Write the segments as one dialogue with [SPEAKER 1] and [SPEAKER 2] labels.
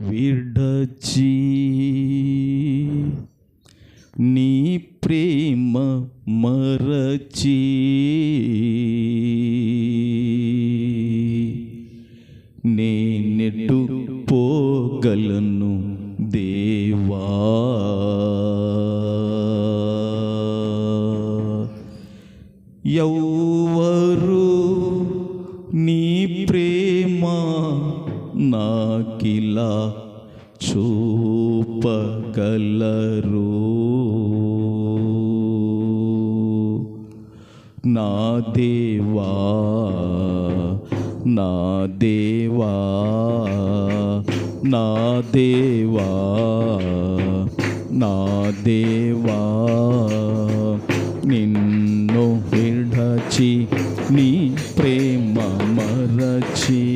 [SPEAKER 1] విడచి నీ ప్రేమ మరచి నేనెటు పోగలను దేవా. ఎవ్వరు నీ ప్రేమ నాకిలా చూపగలరు. నా దేవా నా దేవా నా దేవా నా దేవా. నిన్ను విడచి నీ ప్రేమ మరచి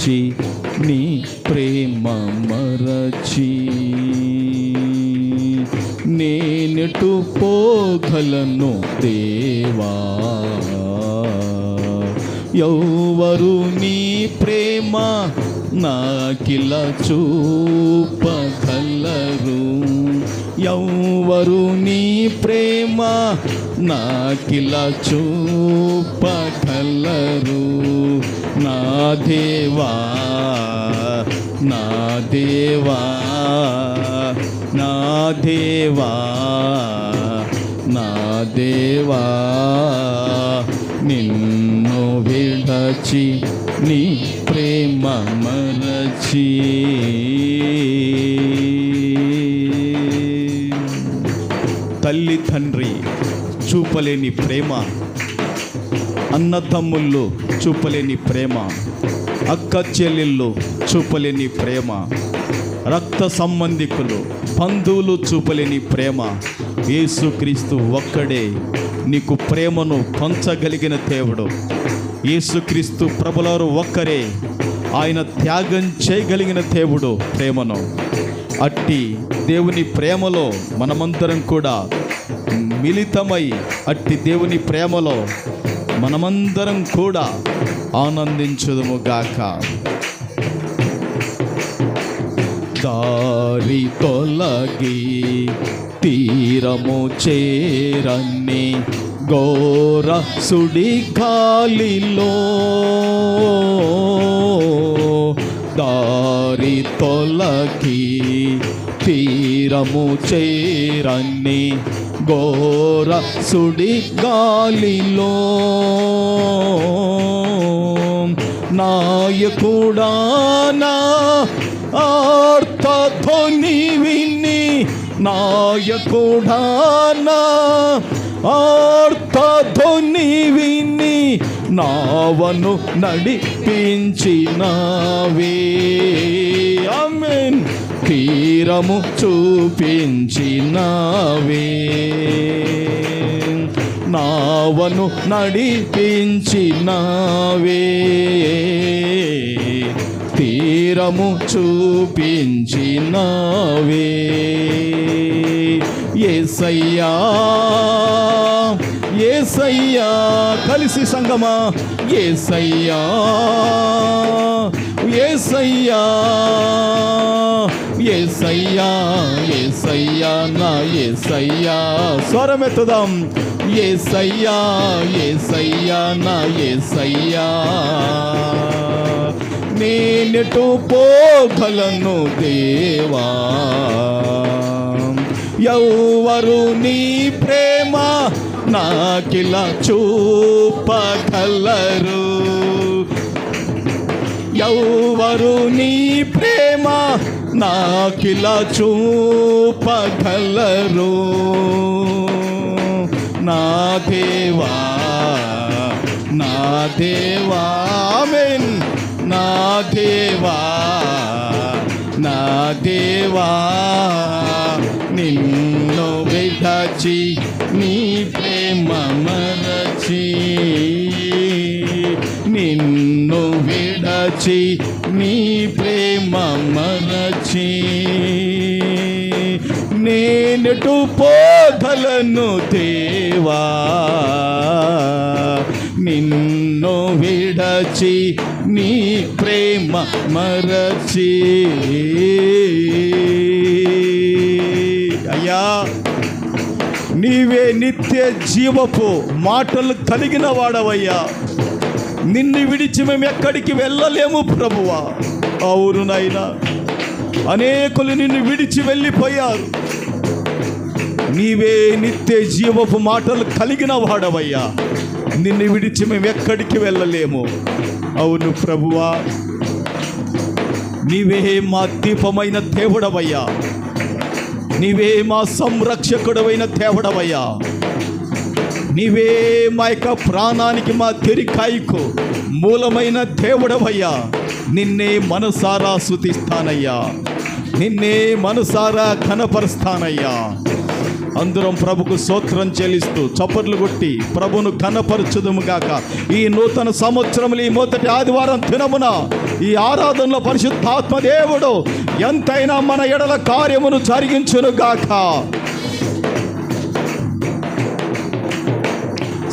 [SPEAKER 1] మరచి నీ ప్రేమ మరచి. నేనెటు పోగలను దేవా. ఎవరు నీ ప్రేమ నాకిల చూపగలరు. ఎవరు నీ ప్రేమ నాకిల చూపగలరు. నా దేవా నా దేవా నా దేవా నా దేవా నిన్ను విడచి నీ ప్రేమ మరచి. తల్లి తండ్రి చూపలేని ప్రేమ అన్నతమ్ముళ్ళు చూపలేని ప్రేమ అక్క చెల్లెళ్ళు చూపలేని ప్రేమ రక్త సంబంధికులు బంధువులు చూపలేని ప్రేమ. యేసుక్రీస్తు ఒక్కడే నీకు ప్రేమను పంచగలిగిన దేవుడు. యేసుక్రీస్తు ప్రభులారు ఒక్కరే ఆయన త్యాగం చేయగలిగిన దేవుడు ప్రేమను. అట్టి దేవుని ప్రేమలో మనమందరం కూడా మిళితమై అట్టి దేవుని ప్రేమలో మనమందరం కూడా ఆనందించుదుము గాక. దారి తొలగి తీరము చేరన్ని ఘోర సుడి గాలిలో. దారి తొలగి తీరము చేరన్ని ఘోర సుడి గాలిలో నాయకుడా నా ఆర్తధ్వని విని నాయకుడా నా ఆర్తధ్వని విని నావను నడిపించినవే. ఆమెన్ తీరము చూపించినవే. నావను నడిపించినవే. తీరము చూపించినవే. ఏసయ్యా ఏసయ్యా కలిసి సంగమా. ఏసయ్యా ఏసయ్యా ఏసయ్యా ఏసయ్యా నా ఏసయ్యా. స్వరమెత్తుదాం ఏసయ్యా ఏసయ్యా నా ఏసయ్యా. నేనెటు పోగలను దేవా. ఎవరు నీ ప్రేమ నాకిలా చూపగలరు. ఎవరు నీ ప్రేమ నాకిలా చూపగలరు. నా దేవా నా దేవా ఆమేన్. నా దేవా నా దేవా నిన్ను విధచి నీ ప్రేమ మరచి నిన్ను విడచి మరచి నేనెటు పోగలను దేవా నిన్ను విడచి నీ ప్రేమ మరచి. అయ్యా
[SPEAKER 2] నీవే నిత్య జీవపు మాటలు కలిగిన వాడవయ్యా. నిన్ను విడిచి మేము ఎక్కడికి వెళ్ళలేము ప్రభువా. అవును నాయనా అనేకులు నిన్ను విడిచి వెళ్ళిపోయారు. నీవే నిత్య జీవపు మాటలు కలిగిన వాడవయ్యా. నిన్ను విడిచి మేము ఎక్కడికి వెళ్ళలేము. అవును ప్రభువా. నీవే మా దీపమైన దేవుడవయ్యా. నీవే మా సంరక్షకుడవైన దేవుడవయ్యా. నీవే మా యొక్క ప్రాణానికి మా తెరికాయకు మూలమైన దేవుడవయ్యా. నిన్నే మనసారా శుతిస్తానయ్యా నిన్నే మనసారా కనపరుస్తానయ్యా అందరం ప్రభుకు స్తోత్రం చెల్లిస్తూ చప్పట్లు కొట్టి ప్రభును ఘనపరచుదుము గాక. ఈ నూతన సంవత్సరములు ఈ మొదటి ఆదివారం తినమున ఈ ఆరాధనలో పరిశుద్ధాత్మ దేవుడు ఎంతైనా మన ఎడల కార్యమును జరిగించును గాక.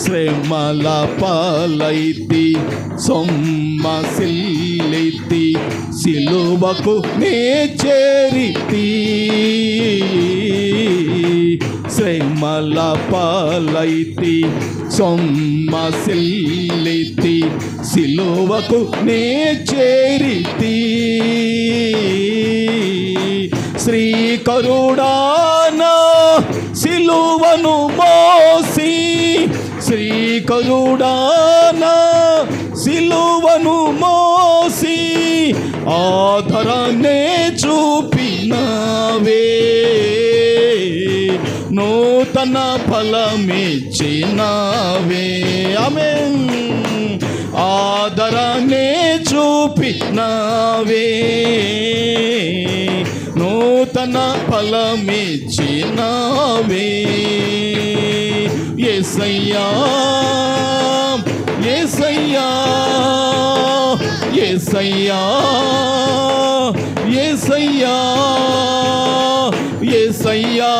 [SPEAKER 1] శ్రమల పాలైతి సొమ్మసిల్లితి సిలువకు నే చేరితి. శ్రమల పాలైతి సొమ్మసిల్లితి సిలువకు నే చేరితి. శ్రీ కరుడానా సిలువను మోసి ఆధరనే చూపినవే. నూతన ఫలమిచ్చినవే. ఆమె ఆదరణే చూపినవే. నూతన ఫలమిచ్చినవే. ఏసయ్యా ఏసయ్యా ఏసయ్యా ఏసయ్యా ఏసయ్యా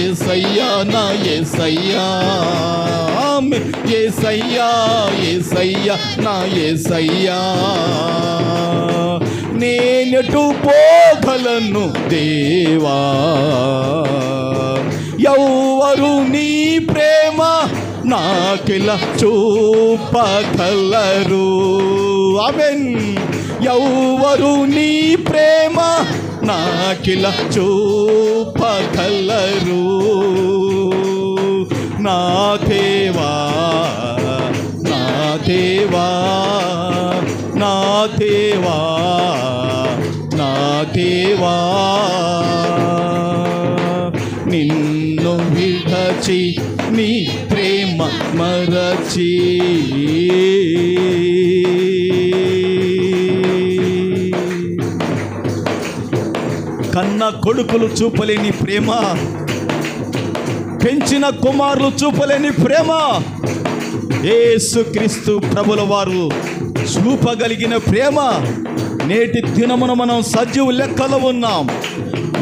[SPEAKER 1] ఏసయ్యా నా ఏసయ్యా. ఏసయ్యా ఏసయ్యా నా ఏసయ్యా. నేనెటు పోగలను దేవా? ఎవరు నీ ప్రే ప్రేమ నాకిలా చూపగలరు. అవెన్ ఎవరు నీ ప్రేమ నాకిలా చూపగలరు. నా దేవా నా దేవా నా దేవా నా దేవా. నిన్ను విడచి మరచి
[SPEAKER 2] కన్న కొడుకులు చూపలేని ప్రేమ పెంచిన కుమారులు చూపలేని ప్రేమ ఏసుక్రీస్తు ప్రభుల వారు చూపగలిగిన ప్రేమ. నేటి దినమున మనం సజీవ లెక్కలో ఉన్నాం.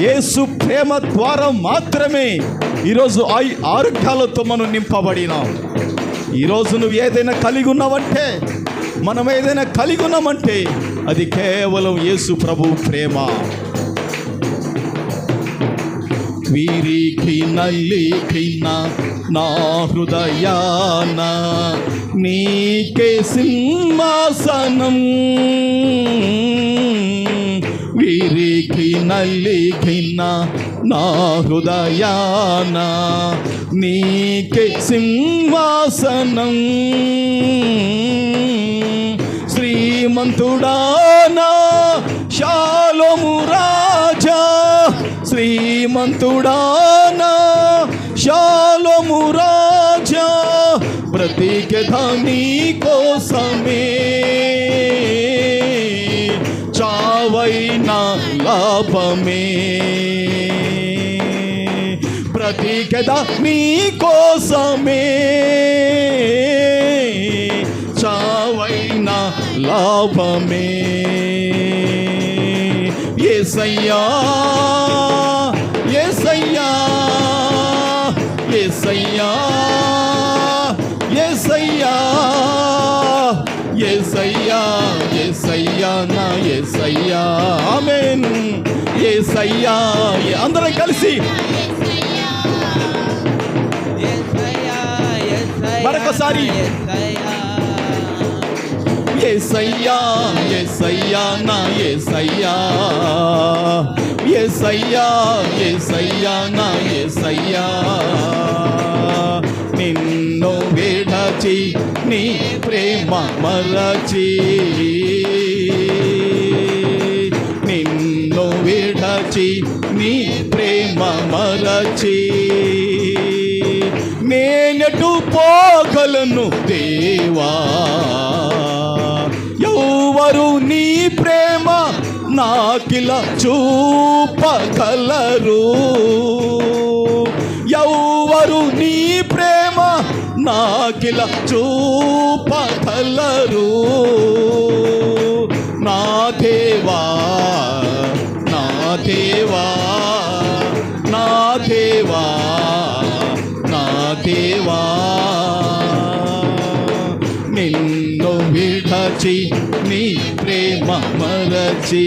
[SPEAKER 2] ఏసు ప్రేమ ద్వారా మాత్రమే ఈరోజు ఆరోగ్యాలతో మనం నింపబడినాం. ఈరోజు నువ్వు ఏదైనా కలిగి ఉన్నావంటే మనం ఏదైనా కలిగి ఉన్నామంటే అది కేవలం యేసు ప్రభు ప్రేమ.
[SPEAKER 1] వీరికి నల్లికిన నా హృదయాన నీకే సింహాసనం. వీరికి నల్లికిన నా హృదయాన నీకే సింహాసనం. శ్రీమంతుడానా శాలోము రాజా. శ్రీమంతుడానా శాలోము రాజా. ప్రతిగధాని కోసమే లాభమే ప్రతిగద నీ కోసమే చావైన లాభమే ఏసయ్యా ఏసయ్యా ఏసయ్యా ఏసయ్యా ఏసయ్యా నా ఏసయ్యా ఆమేన్ ఏసయ్యా అందరం కలిసి. మరొకసారి. ఏసయ్యా ఏసయ్యా నా ఏసయ్యా. ఏసయ్యా ఏసయ్యా నా ఏసయ్యా. నిన్ను విడచి నీ ప్రేమ మరచి. మరచి నీ ప్రేమ మరచి. నేనటు పోగలను దేవా. ఎవరు నీ ప్రేమ నాకిల చూపగలరు. ఎవరు నీ ప్రేమ నాకిల చూపగలరు. మరచి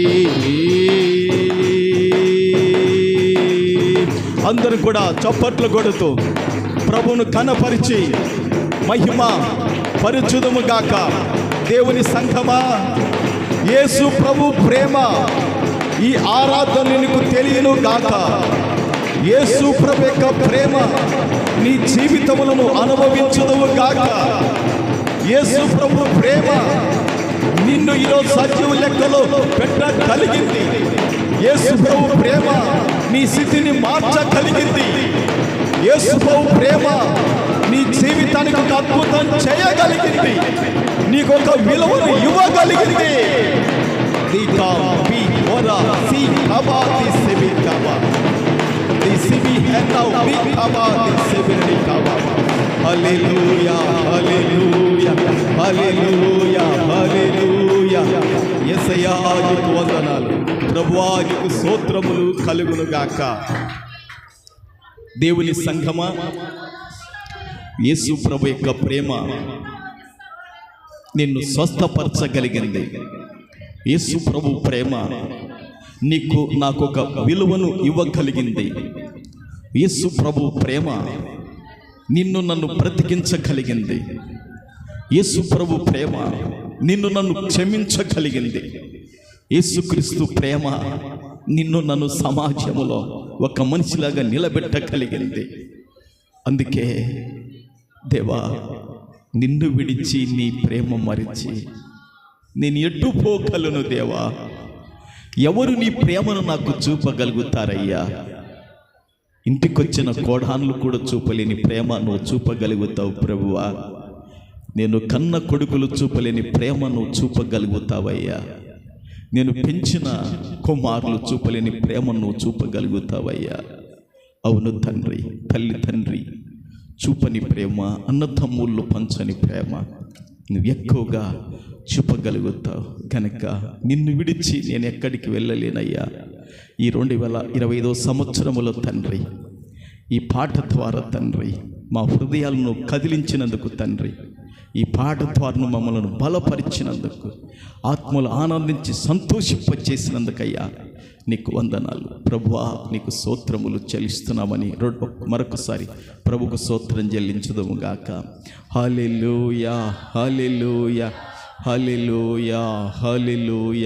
[SPEAKER 1] అందరూ కూడా చప్పట్లు కొడుతూ ప్రభును కనపరిచి మహిమ పరిచుదము గాక. దేవుని సంఘమా యేసు ప్రభు ప్రేమ ఈ ఆరాధన నీకు తెలియను గాక. యేసు ప్రభు యొక్క ప్రేమ నీ జీవితములను అనుభవించుదవు గాక. యేసు ప్రభు ప్రేమ నిన్ను ఈరోజు సజీవ లెక్కలో పెట్టగలిగింది. యేసు ప్రభు ప్రేమ నీ స్థితిని మార్చగలిగింది. యేసు ప్రేమ నీ జీవితానికి ఒక అద్భుతం చేయగలిగింది. నీకు ఒక విలువను ఇవ్వగలిగింది. దికా బి ఓరా సి కబా ది సిబి కబా. ది సిబి హెన్నౌ బి కబా ది సిబి ది కబా. హల్లెలూయా హల్లెలూయా హల్లెలూయా హల్లెలూయా. యేసయ్యా నీకు వందనాలు. ప్రభువా నీకు కలుగును గాక దేవుని సంఘమా? యేసు ప్రభు యొక్క ప్రేమ నిన్ను స్వస్థపరచగలిగింది. యేసు ప్రభు ప్రేమ నీకు నాకు ఒక విలువను ఇవ్వగలిగింది. యేసు ప్రభు ప్రేమ నిన్ను నన్ను బ్రతికించగలిగింది. యేసు ప్రభు ప్రేమ నిన్ను నన్ను క్షమించగలిగింది. యేసుక్రీస్తు ప్రేమ నిన్ను నన్ను సమాజంలో ఒక మనిషిలాగా నిలబెట్టగలిగింది. అందుకే దేవా నిన్ను విడిచి నీ ప్రేమ మరిచి నేను ఎటు పోగలను దేవా? ఎవరు నీ ప్రేమను నాకు చూపగలుగుతారయ్యా? ఇంటికొచ్చిన కోడాన్లు కూడా చూపలేని ప్రేమ నువ్వు చూపగలుగుతావు ప్రభువా. నేను కన్న కొడుకులు చూపలేని ప్రేమ నువ్వు చూపగలుగుతావయ్యా. నేను పెంచిన కుమారులు చూపలేని ప్రేమ నువ్వు చూపగలుగుతావయ్యా. అవును తండ్రి తల్లి తండ్రి చూపని ప్రేమ అన్నతమ్ముళ్ళు పంచని ప్రేమ నువ్వు ఎక్కువగా చూపగలుగుతావు. కనుక నిన్ను విడిచి నేను ఎక్కడికి వెళ్ళలేనయ్యా. ఈ రెండు వేల ఇరవై ఐదో సంవత్సరములో తండ్రి ఈ పాట ద్వారా తండ్రి మా హృదయాలను కదిలించినందుకు తండ్రి ఈ పాట ద్వారా మమ్మలను బలపరిచినందుకు ఆత్మలు ఆనందించి సంతోషింపచేసినందుకయ్యా నీకు వందనాలు. ప్రభువా నీకు సూత్రములు చెల్లిస్తున్నామని రెండు మరొకసారి ప్రభుకు సూత్రం చెల్లించదము గాక. Hallelujah hallelujah hallelujah hallelujah